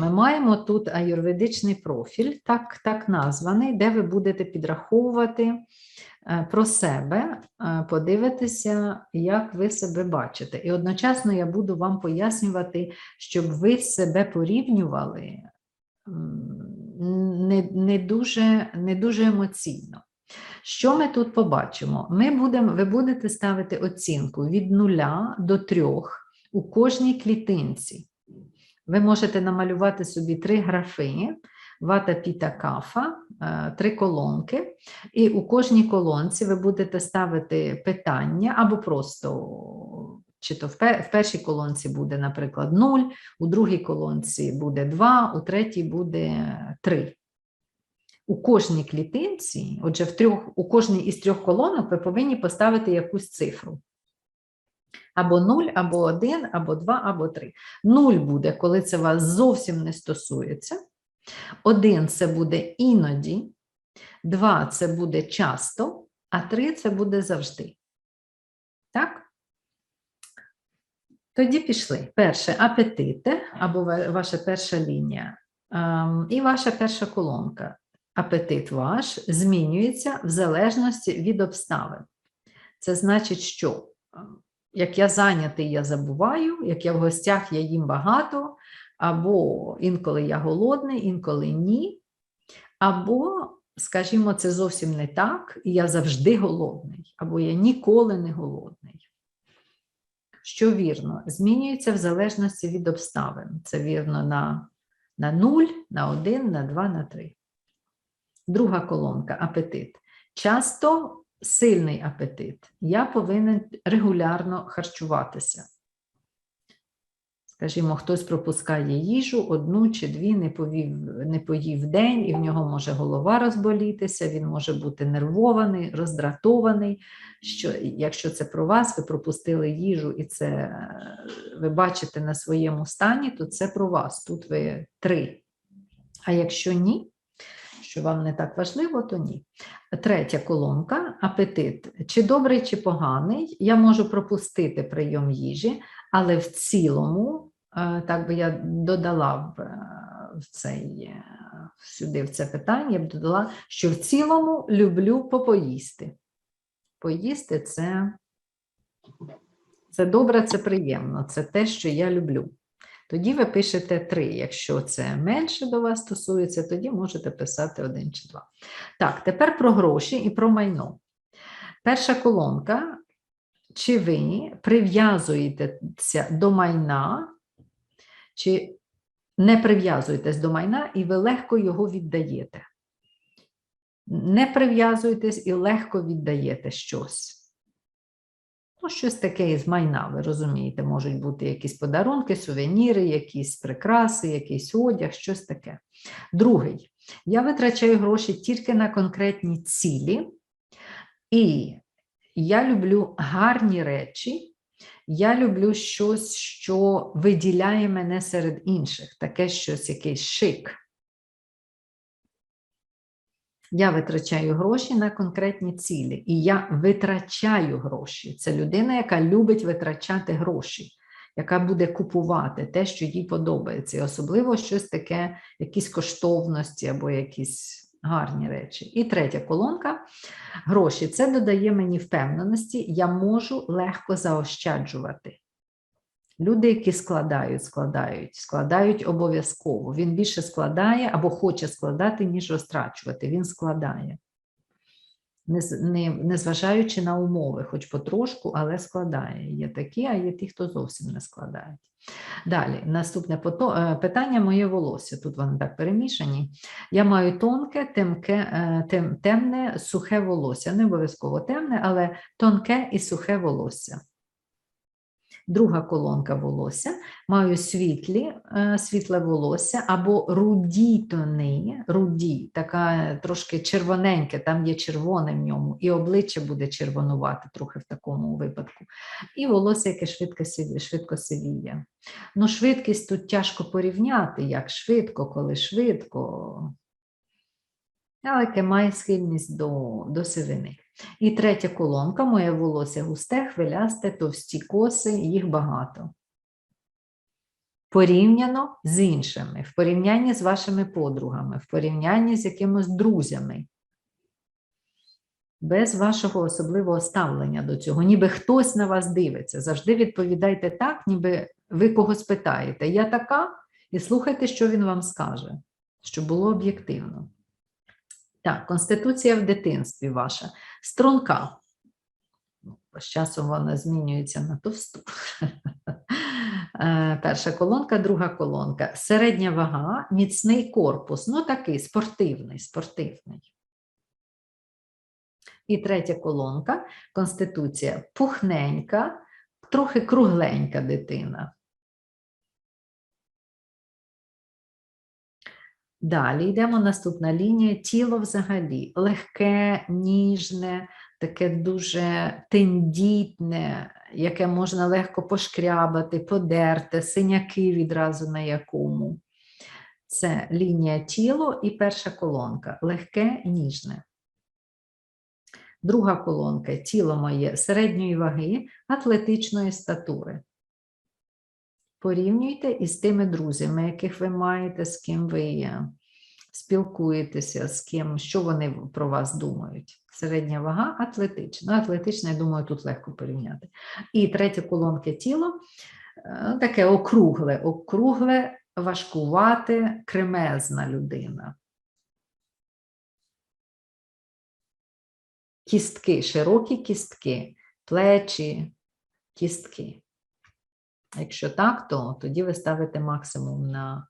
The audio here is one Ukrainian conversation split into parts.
Ми маємо тут аюрведичний профіль, так, так названий, де ви будете підраховувати е, про себе, е, подивитися, як ви себе бачите. І одночасно я буду вам пояснювати, щоб ви себе порівнювали не, не, дуже, не дуже емоційно. Що ми тут побачимо? Ми будемо, ви будете ставити оцінку від 0 до 3 у кожній клітинці. Ви можете намалювати собі три графи, вата, піта, кафа, е, три колонки, і у кожній колонці ви будете ставити питання або просто. Чи то в першій колонці буде, наприклад, 0, у другій колонці буде 2, у третій буде 3. У кожній клітинці, отже, в трьох, у кожній із трьох колонок ви повинні поставити якусь цифру. Або 0, або 1, або 2, або 3. 0 буде, коли це вас зовсім не стосується. 1 це буде іноді, 2 це буде часто, а 3 це буде завжди. Так? Тоді пішли. Перше апетити, або ваша перша лінія, ем, і ваша перша колонка. Апетит ваш змінюється в залежності від обставин. Це значить, що ем, як я зайнятий, я забуваю, як я в гостях, я їм багато, або інколи я голодний, інколи ні. Або, скажімо, це зовсім не так, і я завжди голодний, або я ніколи не голодний. Що вірно, змінюється в залежності від обставин. Це вірно на, на 0, на 1, на 2, на 3. Друга колонка апетит. Часто сильний апетит. Я повинен регулярно харчуватися. Скажімо, хтось пропускає їжу, одну чи дві не повів, не поїв день, і в нього може голова розболітися, він може бути нервований, роздратований. Що, якщо це про вас, ви пропустили їжу і це е, ви бачите на своєму стані, то це про вас. Тут ви три. А якщо ні, що вам не так важливо, то ні. Третя колонка апетит. Чи добрий, чи поганий, я можу пропустити прийом їжі, але в цілому, е, так би я додала в, е, в цей, е, сюди в це питання, я б додала, що в цілому люблю попоїсти. Поїсти це, це добре, це приємно, це те, що я люблю. Тоді ви пишете 3. Якщо це менше до вас стосується, тоді можете писати 1 чи 2. Так, тепер про гроші і про майно. Перша колонка. Чи ви прив'язуєтеся до майна, чи не прив'язуєтесь до майна, і ви легко його віддаєте? Не прив'язуєтесь і легко віддаєте щось. Ну, щось таке із майна, ви розумієте, можуть бути якісь подарунки, сувеніри, якісь прикраси, якийсь одяг, щось таке. Другий. Я витрачаю гроші тільки на конкретні цілі, і я люблю гарні речі, я люблю щось, що виділяє мене серед інших, таке щось, якийсь шик. Я витрачаю гроші на конкретні цілі, і я витрачаю гроші. Це людина, яка любить витрачати гроші, яка буде купувати те, що їй подобається, і особливо щось таке, якісь коштовності або якісь гарні речі. І третя колонка гроші. Це додає мені впевненості, я можу легко заощаджувати. Люди, які складають, складають, складають обов'язково. Він більше складає або хоче складати, ніж розтрачувати. Він складає. Незважаючи на умови, хоч потрошку, але складає. Є такі, а є ті, хто зовсім не складають. Далі, наступне е, питання моє волосся. Тут вони так перемішані. Я маю тонке, темке, е, тем, темне, сухе волосся. Не обов'язково темне, але тонке і сухе волосся. Друга колонка волосся. Маю світлі, е, світле волосся або руді тони, руді, така трошки червоненьке, там є червоне в ньому, і обличчя буде червонувати трохи в такому випадку. І волосся, яке швидко. Швидко сивіє. Ну, швидкість тут тяжко порівняти, як швидко, коли швидко. Але яке має схильність до, до сивини. І третя колонка, моє волосся густе, хвилясте, товсті коси, їх багато. порівняно з іншими, в порівнянні з вашими подругами, в порівнянні з якимось друзями. Без вашого особливого ставлення до цього, ніби хтось на вас дивиться. Завжди відповідайте так, ніби ви когось питаєте. Я така, і слухайте, що він вам скаже, щоб було об'єктивно. Так, конституція в дитинстві ваша. Струнка. Ну, З часом вона змінюється на товсту. Е, Перша колонка, друга колонка. Середня вага, міцний корпус. Ну, такий спортивний, спортивний. І третя колонка конституція пухненька, трохи кругленька дитина. Далі йдемо наступна лінія. Тіло взагалі легке, ніжне, таке дуже тендітне, яке можна легко пошкрябати, подерти, синяки відразу на якому. Це лінія тіло і перша колонка легке, ніжне. Друга колонка тіло моє середньої ваги, атлетичної статури. Порівнюйте із тими друзями, яких ви маєте, з ким ви е, спілкуєтеся, з ким, що вони про вас думають. Середня вага атлетична. Ну, атлетична, я думаю, тут легко порівняти. І третя колонка тіло е, таке округле, округле, важкувате, кремезна людина. Кістки, широкі кістки, плечі, кістки. Якщо так, то тоді ви ставите максимум на,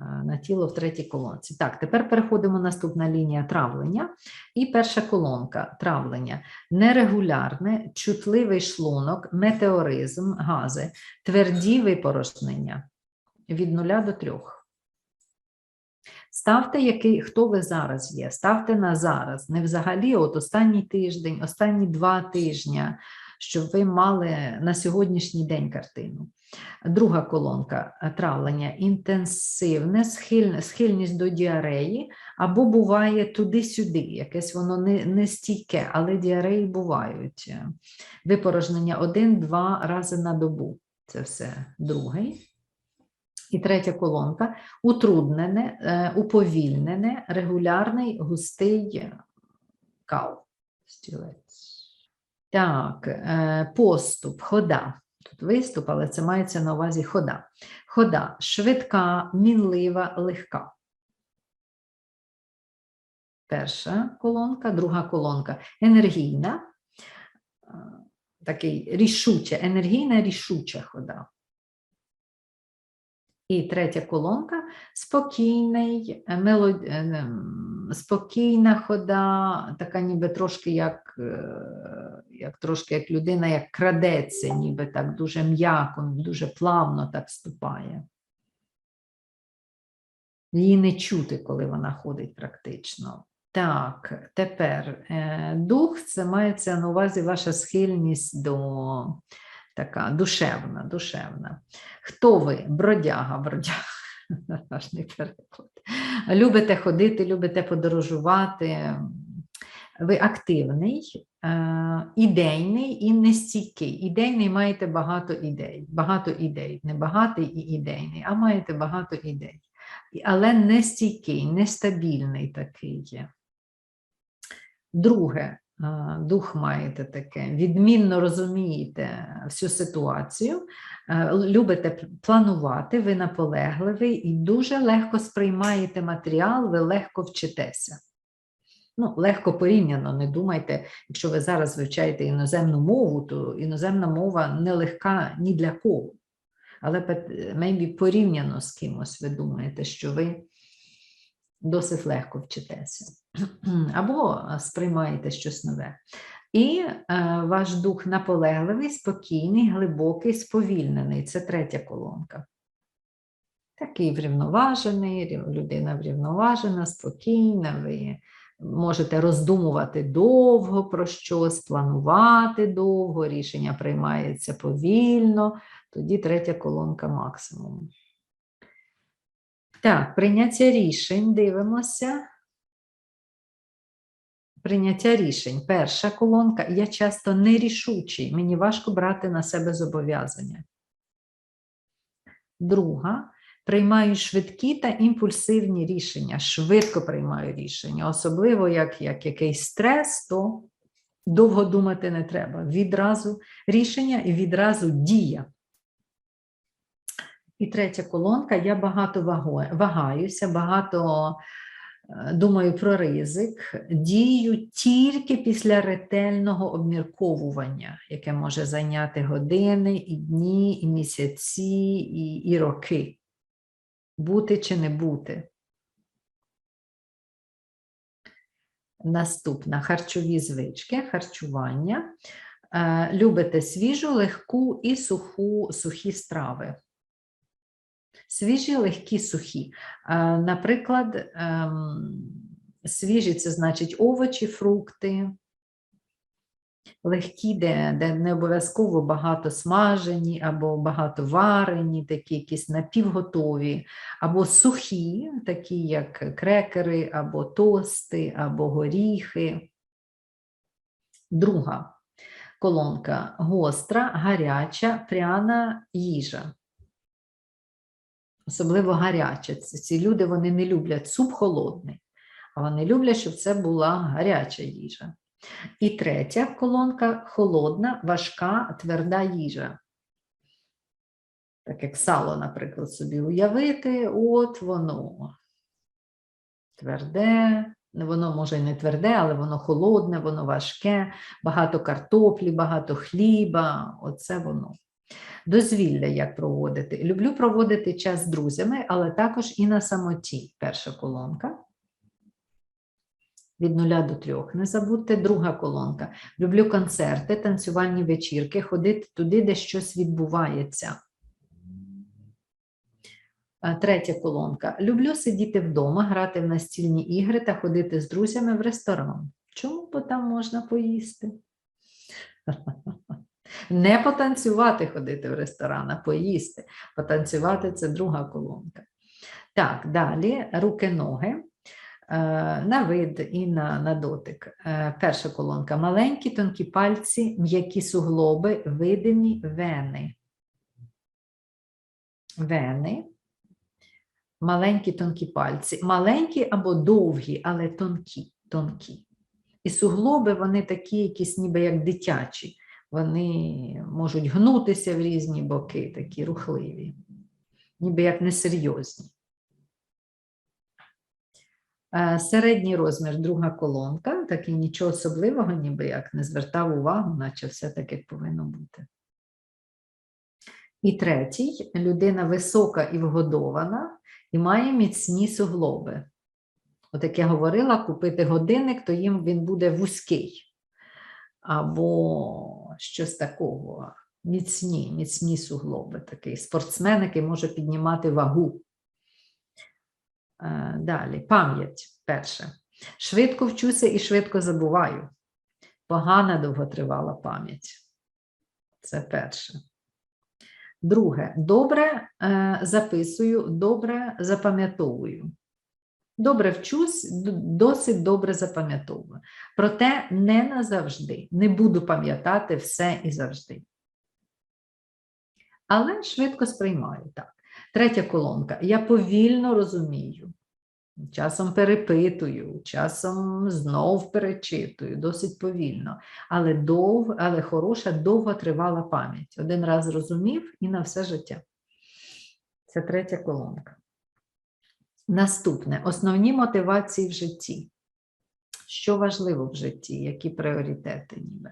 е, на тіло в третій колонці. Так, тепер переходимо наступна лінія травлення. І перша колонка травлення. Нерегулярне, чутливий шлунок, метеоризм, гази, тверді випорожнення від 0 до 3. Ставте, який, хто ви зараз є, ставте на зараз, не взагалі, от останній тиждень, останні два тижні, щоб ви мали на сьогоднішній день картину. Друга колонка травлення інтенсивне, схильне, схильність до діареї, або буває туди-сюди, якесь воно не, не стійке, але діареї бувають. Випорожнення один-два рази на добу. Це все другий. І третя колонка утруднене, е, уповільнене, регулярний, густий кал. Стілець. Так, е, поступ, хода. Тут виступ, але це мається на увазі хода. Хода швидка, мінлива, легка. Перша колонка, друга колонка енергійна, е, такий рішуча, енергійна рішуча хода. І третя колонка спокійний, е, мелод... спокійна хода, така ніби трошки як, е, як трошки як людина, як крадеться, ніби так дуже м'яко, дуже плавно так ступає. Її не чути, коли вона ходить практично. Так, тепер е, дух це мається на увазі ваша схильність до така душевна, душевна. Хто ви? Бродяга, бродяга. Важний переклад. Любите ходити, любите подорожувати. Ви активний, е, ідейний і нестійкий. Ідейний маєте багато ідей. Багато ідей. Не багатий і ідейний, а маєте багато ідей. Але не стійкий, нестабільний такий є. Друге, дух маєте таке, відмінно розумієте всю ситуацію, е, любите планувати, ви наполегливий і дуже легко сприймаєте матеріал, ви легко вчитеся. Ну, легко порівняно, не думайте, якщо ви зараз вивчаєте іноземну мову, то іноземна мова не легка ні для кого. Але maybe порівняно з кимось ви думаєте, що ви досить легко вчитеся або сприймаєте щось нове. І е, ваш дух наполегливий, спокійний, глибокий, сповільнений. Це третя колонка. Такий врівноважений, людина врівноважена, спокійна. Ви можете роздумувати довго про щось, планувати довго, рішення приймається повільно. Тоді третя колонка максимум. Так, прийняття рішень, дивимося. Прийняття рішень. Перша колонка. Я часто нерішучий, мені важко брати на себе зобов'язання. Друга. Приймаю швидкі та імпульсивні рішення, швидко приймаю рішення, особливо як, як якийсь стрес, то довго думати не треба. Відразу рішення і відразу дія. І третя колонка. Я багато вагаюся, багато думаю про ризик, дію тільки після ретельного обмірковування, яке може зайняти години, і дні, і місяці, і, і роки. Бути чи не бути. Наступна харчові звички, харчування. Е, Любите свіжу, легку і суху, сухі страви. Свіжі, легкі, сухі. Е, Наприклад, ем, свіжі це значить овочі, фрукти. Легкі, де, де не обов'язково багато смажені або багато варені, такі якісь напівготові, або сухі, такі як крекери, або тости, або горіхи. Друга колонка гостра, гаряча, пряна їжа. Особливо гаряча. Ці ці люди вони не люблять суп холодний, а вони люблять, щоб це була гаряча їжа. І третя колонка холодна, важка, тверда їжа. Так як сало, наприклад, собі уявити, от воно тверде, ну, воно може і не тверде, але воно холодне, воно важке, багато картоплі, багато хліба, оце воно. Дозвілля як проводити. Люблю проводити час з друзями, але також і на самоті. Перша колонка. Від нуля до трьох. Не забудьте друга колонка. Люблю концерти, танцювальні вечірки, ходити туди, де щось відбувається. Третя колонка. Люблю сидіти вдома, грати в настільні ігри та ходити з друзями в ресторан. Чому? Бо там можна поїсти. Не потанцювати ходити в ресторан, а поїсти. Потанцювати це друга колонка. Так, далі руки-ноги. Е, На вид і на, на дотик. Е, Перша колонка. Маленькі тонкі пальці, м'які суглоби, видимі вени. Вени. Маленькі тонкі пальці. Маленькі або довгі, але тонкі. тонкі. І суглоби вони такі, якісь ніби як дитячі. Вони можуть гнутися в різні боки, такі рухливі, ніби як несерйозні. Е, Середній розмір, друга колонка, такий нічого особливого, ніби як не звертав увагу, наче все так, як повинно бути. І третій людина висока і вгодована і має міцні суглоби. От як я говорила, купити годинник, то їм він буде вузький. Або щось такого. Міцні, міцні суглоби. Такий спортсмен, який може піднімати вагу. Е, Далі, пам'ять перше. Швидко вчуся і швидко забуваю. Погана довготривала пам'ять. Це перше. Друге, добре е, записую, добре запам'ятовую. Добре вчусь, досить добре запам'ятовую. Проте не назавжди. Не буду пам'ятати все і завжди. Але швидко сприймаю так. Третя колонка. Я повільно розумію. Часом перепитую, часом знов перечитую, досить повільно. Але, дов, але хороша, довготривала пам'ять. Один раз зрозумів і на все життя. Це третя колонка. Наступне основні мотивації в житті. Що важливо в житті, які пріоритети ніби?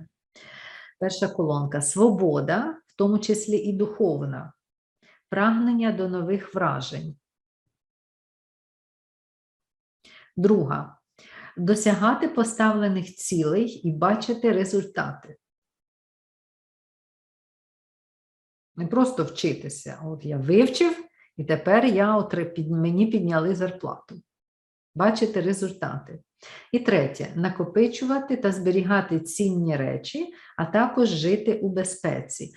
Перша колонка свобода, в тому числі і духовна, прагнення до нових вражень. Друга досягати поставлених цілей і бачити результати. Не просто вчитися. От я вивчив, і тепер я під, мені підняли зарплату. Бачити результати. І третє накопичувати та зберігати цінні речі, а також жити у безпеці.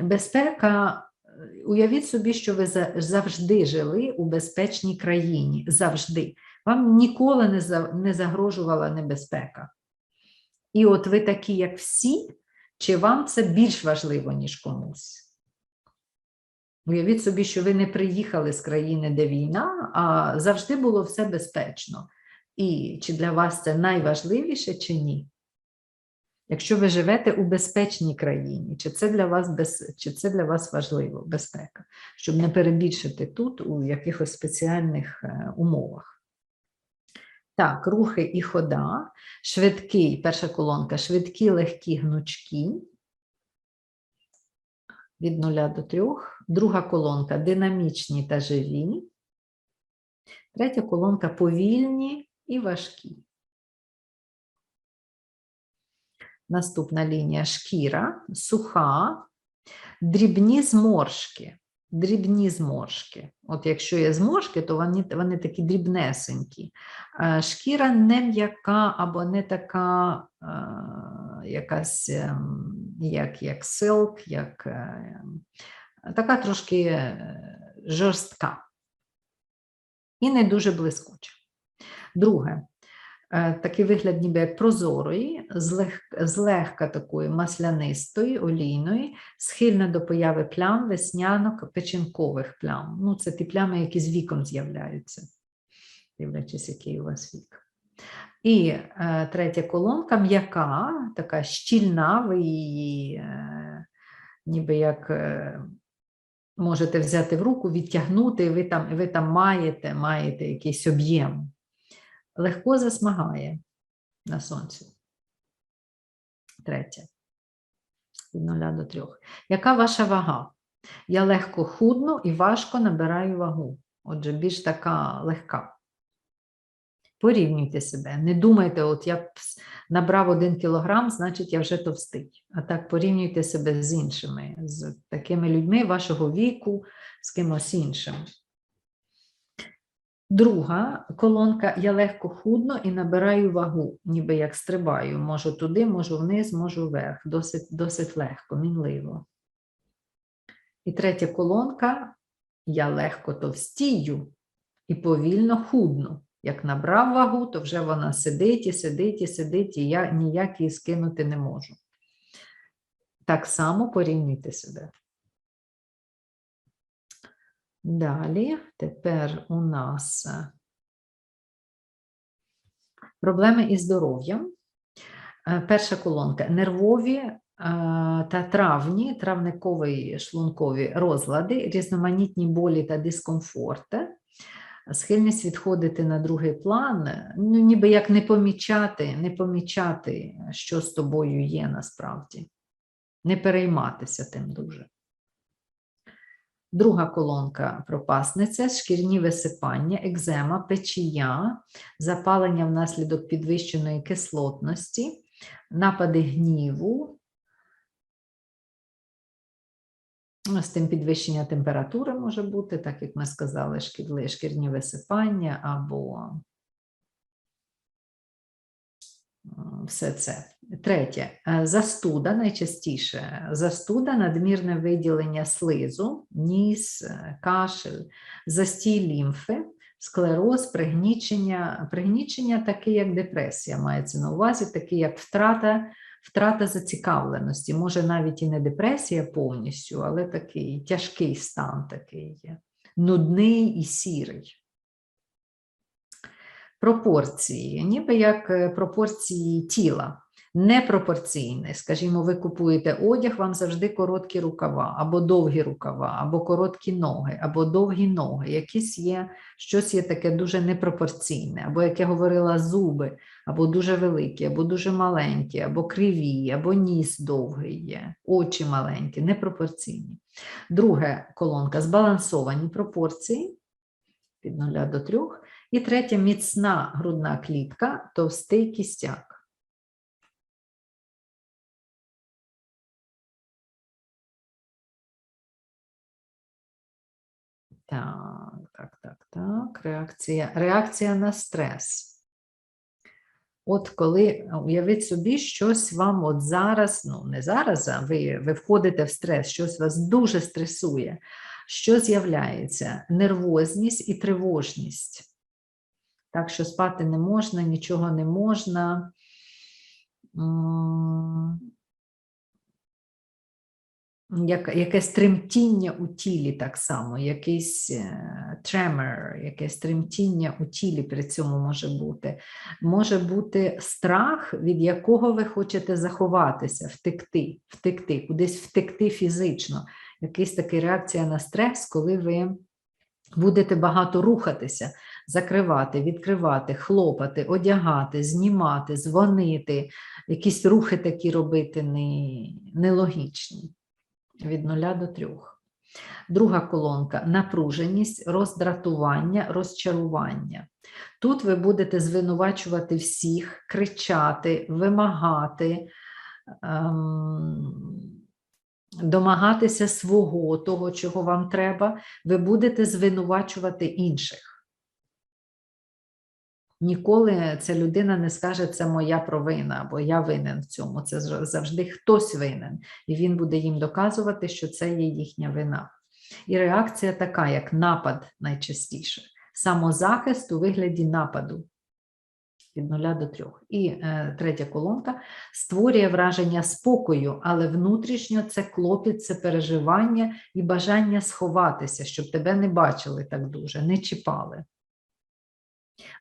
Безпека, е, уявіть собі, що ви завжди жили у безпечній країні. Завжди. Вам ніколи не загрожувала небезпека. І от ви такі, як всі, чи вам це більш важливо, ніж комусь? Уявіть собі, що ви не приїхали з країни, де війна, а завжди було все безпечно. І чи для вас це найважливіше, чи ні? Якщо ви живете у безпечній країні, чи це для вас без, чи це для вас важливо, безпека, щоб не перебільшити тут у якихось спеціальних е, умовах. Так, рухи і хода, швидкий, перша колонка, швидкі, легкі, гнучкі від 0 до 3. Друга колонка динамічні та живі. Третя колонка повільні і важкі. Наступна лінія шкіра, суха, дрібні зморшки. Дрібні зморшки. От якщо є зморшки, то вони, вони такі дрібнесенькі. Е, Шкіра не м'яка або не така е, якась, ем, як, як силк, як е, така трошки е, жорстка і не дуже блискуча. Друге, е, такий вигляд ніби як прозорої, злег, злегка такої маслянистої, олійної, схильна до появи плям, веснянок, печінкових плям. Ну, це ті плями, які з віком з'являються, дивлячись, який у вас вік. І е, третя колонка м'яка, така щільна, ви її е, ніби як е, можете взяти в руку, відтягнути, і ви там, ви там маєте, маєте якийсь об'єм. Легко засмагає на сонці. Третє. Від 0 до 3. Яка ваша вага? Я легко худну і важко набираю вагу. Отже, більш така легка. Порівнюйте себе. Не думайте, от я набрав один кілограм, значить я вже товстий. А так порівнюйте себе з іншими, з такими людьми вашого віку, з кимось іншим. Друга колонка я легко худно і набираю вагу, ніби як стрибаю. Можу туди, можу вниз, можу вверх. Досить, досить легко, мінливо. І третя колонка я легко товстію і повільно худну. Як набрав вагу, то вже вона сидить і сидить і сидить, і я ніяк її скинути не можу. Так само порівнюйте себе. Далі, тепер у нас е, проблеми із здоров'ям. Е, Перша колонка нервові е, та травні, травникові шлункові розлади, різноманітні болі та дискомфорти, схильність відходити на другий план, ну, ніби як не помічати, не помічати, що з тобою є насправді, не перейматися тим дуже. Друга колонка пропасниця, шкірні висипання, екзема, печія, запалення внаслідок підвищеної кислотності, напади гніву, з тим підвищення температури може бути, так як ми сказали, шкідливі шкірні висипання або все це. Третє, е, застуда найчастіше. Застуда, надмірне виділення слизу, ніс, е, кашель, застій лімфи, склероз, пригнічення. Пригнічення таке, як депресія, мається на увазі, таке, як втрата, втрата зацікавленості. Може, навіть і не депресія повністю, але такий тяжкий стан такий є. Нудний і сірий. Пропорції, ніби як е, пропорції тіла непропорційне. Скажімо, ви купуєте одяг, вам завжди короткі рукава, або довгі рукава, або короткі ноги, або довгі ноги. Якісь є, щось є таке дуже непропорційне, або, як я говорила, зуби, або дуже великі, або дуже маленькі, або криві, або ніс довгий є, очі маленькі, непропорційні. Друга колонка збалансовані пропорції від 0 до 3. І третя міцна грудна клітка, товстий кістяк. Так, так, так, так. Реакція, реакція на стрес. От коли уявіть собі, щось вам от зараз, ну не зараз, а ви, ви входите в стрес, щось вас дуже стресує. Що з'являється? Нервозність і тривожність. Так що спати не можна, нічого не можна. Як, якесь тремтіння у тілі так само, якийсь тремор, якесь тремтіння у тілі при цьому може бути. Може бути страх, від якого ви хочете заховатися, втекти, втекти, кудись втекти фізично. Якась така реакція на стрес, коли ви будете багато рухатися, закривати, відкривати, хлопати, одягати, знімати, дзвонити, якісь рухи такі робити не- нелогічні від 0 до 3. Друга колонка напруженість, роздратування, розчарування. Тут ви будете звинувачувати всіх, кричати, вимагати, ем, домагатися свого, того, чого вам треба. Ви будете звинувачувати інших. Ніколи ця людина не скаже, це моя провина або я винен в цьому. Це завжди хтось винен, і він буде їм доказувати, що це є їхня вина. І реакція така, як напад найчастіше. Самозахист у вигляді нападу від 0 до 3. І е, третя колонка створює враження спокою, але внутрішньо це клопіт, це переживання і бажання сховатися, щоб тебе не бачили так дуже, не чіпали.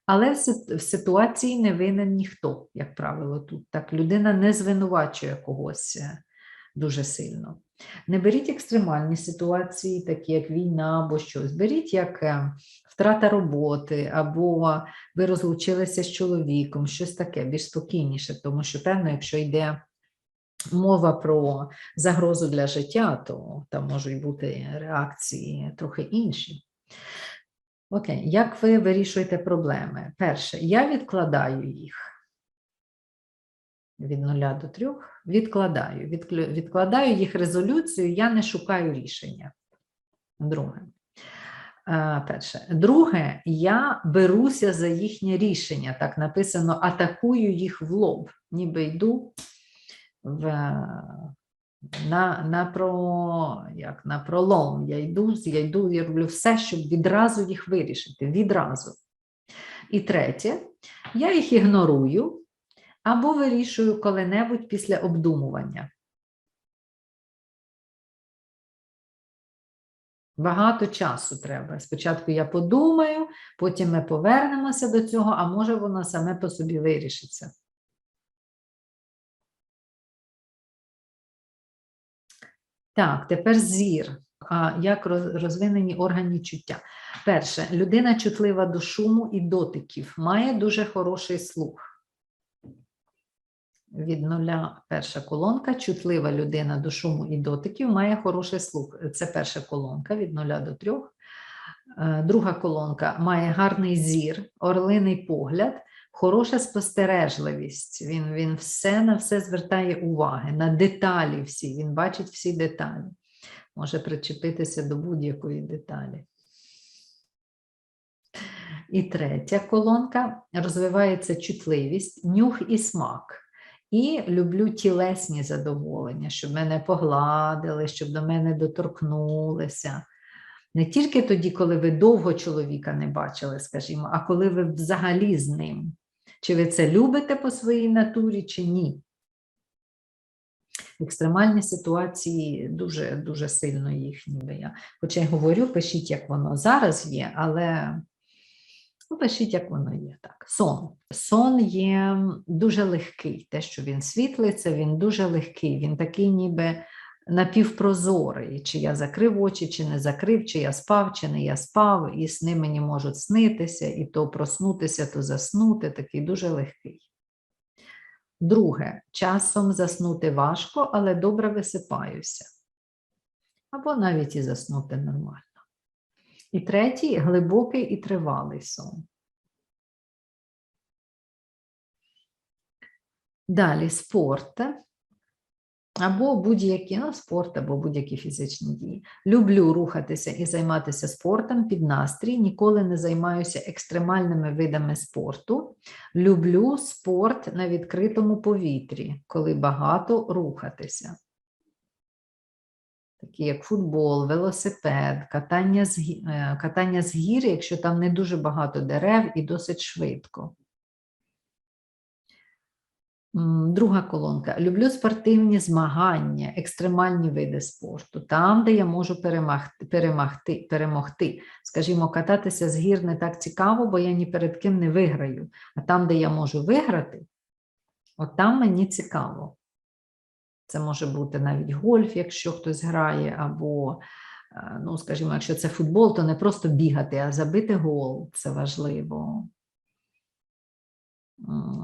Але в ситуації не винен ніхто, як правило, тут. Так, людина не звинувачує когось е, дуже сильно. Не беріть екстремальні ситуації, такі як війна або щось. Беріть як е, втрата роботи, або ви розлучилися з чоловіком, щось таке, більш спокійніше, тому що, певно, якщо йде мова про загрозу для життя, то там можуть бути реакції трохи інші. Окей, як ви вирішуєте проблеми? Перше, я відкладаю їх від 0 до 3, відкладаю. Відкладаю їх резолюцію, я не шукаю рішення. Друге. Е, Перше. Друге, я беруся за їхнє рішення. Так написано, атакую їх в лоб, ніби йду в, на, на, про, як, на пролом. Я йду, я йду, я роблю все, щоб відразу їх вирішити. Відразу. І третє, я їх ігнорую або вирішую коли-небудь після обдумування. Багато часу треба. Спочатку я подумаю, потім ми повернемося до цього, а може воно саме по собі вирішиться. Так, тепер зір. Як розвинені органи чуття? Перше, людина чутлива до шуму і дотиків, має дуже хороший слух. Від нуля перша колонка. Чутлива людина до шуму і дотиків має хороший слух. Це перша колонка від нуля до трьох. Е, Друга колонка має гарний зір, орлиний погляд, хороша спостережливість. Він, він все на все звертає уваги, на деталі всі. Він бачить всі деталі. Може причепитися до будь-якої деталі. І третя колонка розвивається чутливість, нюх і смак. І люблю тілесні задоволення, щоб мене погладили, щоб до мене доторкнулися. Не тільки тоді, коли ви довго чоловіка не бачили, скажімо, а коли ви взагалі з ним. Чи ви це любите по своїй натурі, чи ні? Екстремальні ситуації дуже дуже сильно їх ніби я. Хоча я говорю, пишіть, як воно зараз є, але ну, пишіть, як воно є. Так. Сон. Сон є дуже легкий. Те, що він світлий, це він дуже легкий. Він такий, ніби напівпрозорий. Чи я закрив очі, чи не закрив, чи я спав, чи не я спав, і сни мені можуть снитися, і то проснутися, то заснути. Такий дуже легкий. Друге, часом заснути важко, але добре висипаюся. Або навіть і заснути нормально. І третій глибокий і тривалий сон. Далі спорт. Або будь-які ну, спорт, або будь-які фізичні дії. Люблю рухатися і займатися спортом під настрій. Ніколи не займаюся екстремальними видами спорту. Люблю спорт на відкритому повітрі, коли багато рухатися. Такі як футбол, велосипед, катання з, е, катання з гір, якщо там не дуже багато дерев і досить швидко. Друга колонка. Люблю спортивні змагання, екстремальні види спорту, там, де я можу перемогти, перемогти, перемогти. Скажімо, кататися з гір не так цікаво, бо я ні перед ким не виграю. А там, де я можу виграти, от там мені цікаво. Це може бути навіть гольф, якщо хтось грає, або, е, ну, скажімо, якщо це футбол, то не просто бігати, а забити гол. Це важливо.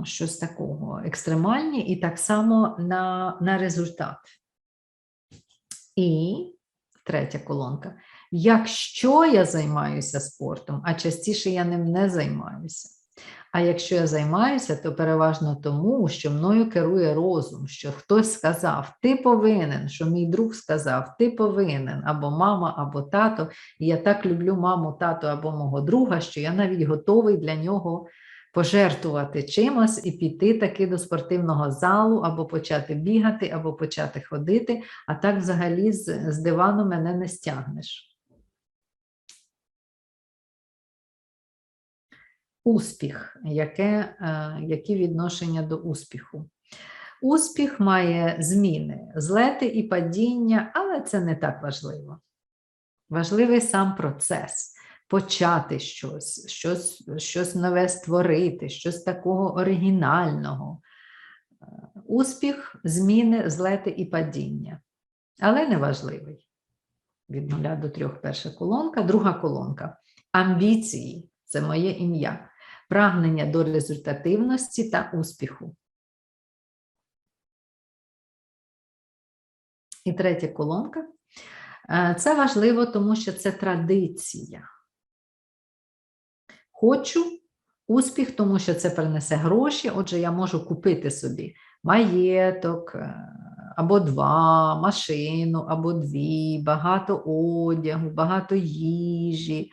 Щось такого. Екстремальні і так само на, на результат. І третя колонка. Якщо я займаюся спортом, а частіше я ним не займаюся. А якщо я займаюся, то переважно тому, що мною керує розум, що хтось сказав, ти повинен, що мій друг сказав, ти повинен, або мама, або тато. І я так люблю маму, тато або мого друга, що я навіть готовий для нього пожертвувати чимось і піти таки до спортивного залу, або почати бігати, або почати ходити, а так взагалі з, з дивану мене не стягнеш. Успіх, яке, е, які відношення до успіху? Успіх має зміни, злети і падіння, але це не так важливо. Важливий сам процес почати щось, щось, щось нове створити, щось такого оригінального. Е, Успіх, зміни, злети і падіння, але не важливий. Від нуля до трьох перша колонка, друга колонка. Амбіції це моє ім'я, прагнення до результативності та успіху. І третя колонка. Е, Це важливо, тому що це традиція. Хочу успіх, тому що це принесе гроші. Отже, я можу купити собі маєток е, або два, машину, або дві, багато одягу, багато їжі.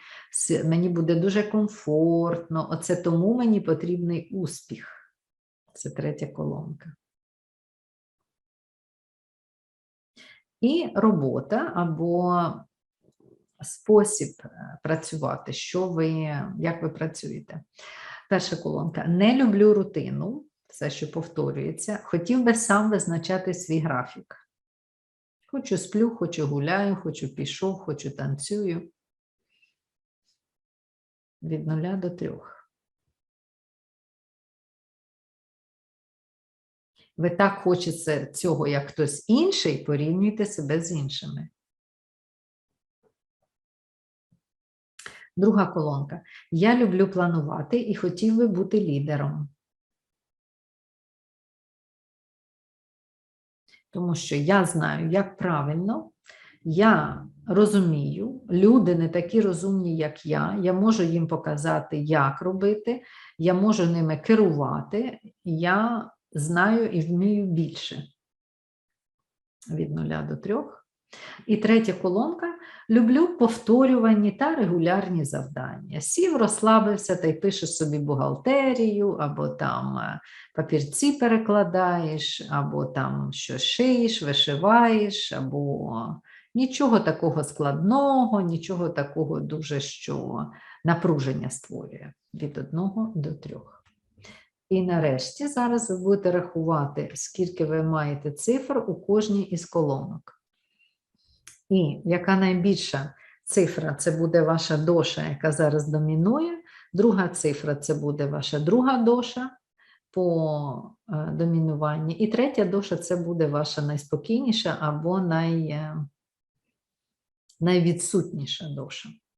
Мені буде дуже комфортно. Оце тому мені потрібний успіх. Це третя колонка. І робота або спосіб е, працювати, що ви, як ви працюєте. Перша колонка. Не люблю рутину, все, що повторюється. Хотів би сам визначати свій графік. Хочу сплю, хочу гуляю, хочу пішов, хочу танцюю. Від нуля до трьох. Ви так хочете цього, як хтось інший, порівнюйте себе з іншими. Друга колонка. Я люблю планувати і хотів би бути лідером. Тому що я знаю, як правильно, я розумію, люди не такі розумні, як я. Я можу їм показати, як робити, я можу ними керувати, я знаю і вмію більше. Від нуля до трьох. І третя колонка. Люблю повторювані та регулярні завдання. Сів, розслабився та й пишеш собі бухгалтерію, або там е, папірці перекладаєш, або там щось шиєш, вишиваєш, або нічого такого складного, нічого такого дуже, що напруження створює від одного до трьох. І нарешті зараз ви будете рахувати, скільки ви маєте цифр у кожній із колонок. І яка найбільша цифра це буде ваша доша, яка зараз домінує. Друга цифра це буде ваша друга доша по е, домінуванні. І третя доша це буде ваша найспокійніша або най, е, найвідсутніша доша.